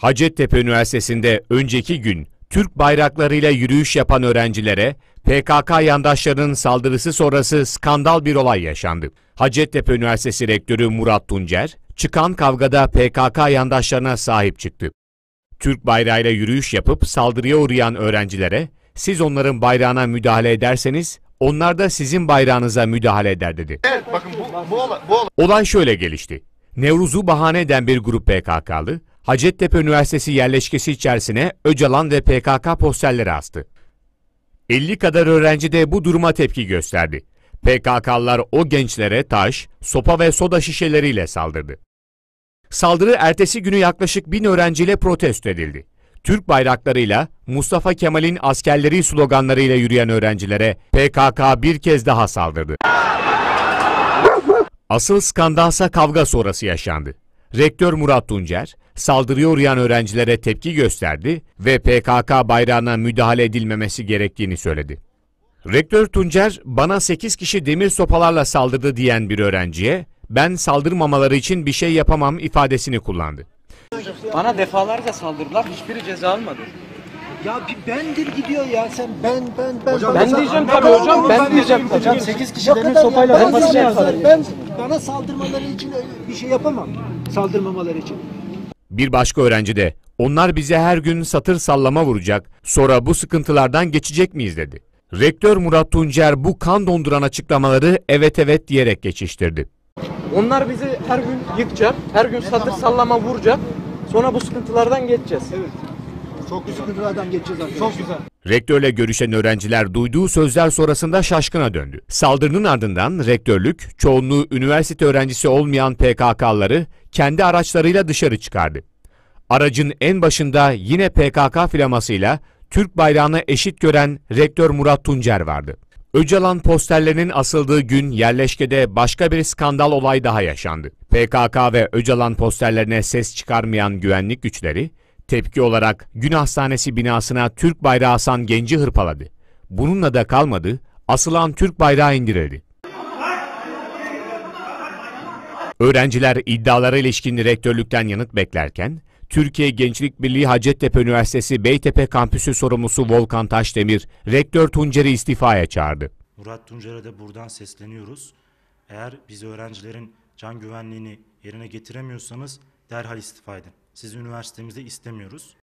Hacettepe Üniversitesi'nde önceki gün Türk bayraklarıyla yürüyüş yapan öğrencilere PKK yandaşlarının saldırısı sonrası skandal bir olay yaşandı. Hacettepe Üniversitesi Rektörü Murat Tuncer, çıkan kavgada PKK yandaşlarına sahip çıktı. Türk bayrağıyla yürüyüş yapıp saldırıya uğrayan öğrencilere, siz onların bayrağına müdahale ederseniz, onlar da sizin bayrağınıza müdahale eder dedi. Evet bakın bu, bu, olay, bu olay. Olay şöyle gelişti. Nevruz'u bahane eden bir grup PKK'lı, Hacettepe Üniversitesi yerleşkesi içerisine Öcalan ve PKK posterleri astı. 50 kadar öğrenci de bu duruma tepki gösterdi. PKK'lılar o gençlere taş, sopa ve soda şişeleriyle saldırdı. Saldırı ertesi günü yaklaşık bin öğrenciyle protesto edildi. Türk bayraklarıyla Mustafa Kemal'in askerleri sloganlarıyla yürüyen öğrencilere PKK bir kez daha saldırdı. Asıl skandalsa kavga sonrası yaşandı. Rektör Murat Tuncer, saldırıya uğrayan öğrencilere tepki gösterdi ve PKK bayrağına müdahale edilmemesi gerektiğini söyledi. Rektör Tuncer, bana 8 kişi demir sopalarla saldırdı diyen bir öğrenciye, ben saldırmamaları için bir şey yapamam ifadesini kullandı. Bana defalarca saldırdılar. Hiçbiri ceza almadı. Ya bir bendir gidiyor ya sen ben ben ben. Hocam, Ben diyeceğim tabii hocam, oğlum, ben diyeceğim. Hocam Hocam, 8 kişi demir sopayla ben, Ben yaparım? ben bana saldırmaları için bir şey yapamam. Saldırmamaları için. Bir başka öğrenci de, onlar bize her gün satır sallama vuracak, sonra bu sıkıntılardan geçecek miyiz dedi. Rektör Murat Tuncer bu kan donduran açıklamaları evet evet diyerek geçiştirdi. Onlar bizi her gün yıkacak. Her gün satır sallama vuracak. Sonra bu sıkıntılardan geçeceğiz. Çok sıkıntılardan geçeceğiz arkadaşlar. Çok güzel. Rektörle görüşen öğrenciler duyduğu sözler sonrasında şaşkına döndü. Saldırının ardından rektörlük, çoğunluğu üniversite öğrencisi olmayan PKK'ları kendi araçlarıyla dışarı çıkardı. Aracın en başında yine PKK flamasıyla Türk bayrağını eşit gören rektör Murat Tuncer vardı. Öcalan posterlerinin asıldığı gün yerleşkede başka bir skandal olay daha yaşandı. PKK ve Öcalan posterlerine ses çıkarmayan güvenlik güçleri, tepki olarak Gün Hastanesi binasına Türk bayrağı asan genci hırpaladı. Bununla da kalmadı, asılan Türk bayrağı indirildi. Öğrenciler iddialara ilişkin rektörlükten yanıt beklerken, Türkiye Gençlik Birliği Hacettepe Üniversitesi Beytepe Kampüsü sorumlusu Volkan Taşdemir, rektör Tuncer'i istifaya çağırdı. Murat Tuncer'e de buradan sesleniyoruz. Eğer biz öğrencilerin can güvenliğini yerine getiremiyorsanız derhal istifa edin. Sizi üniversitemizde istemiyoruz.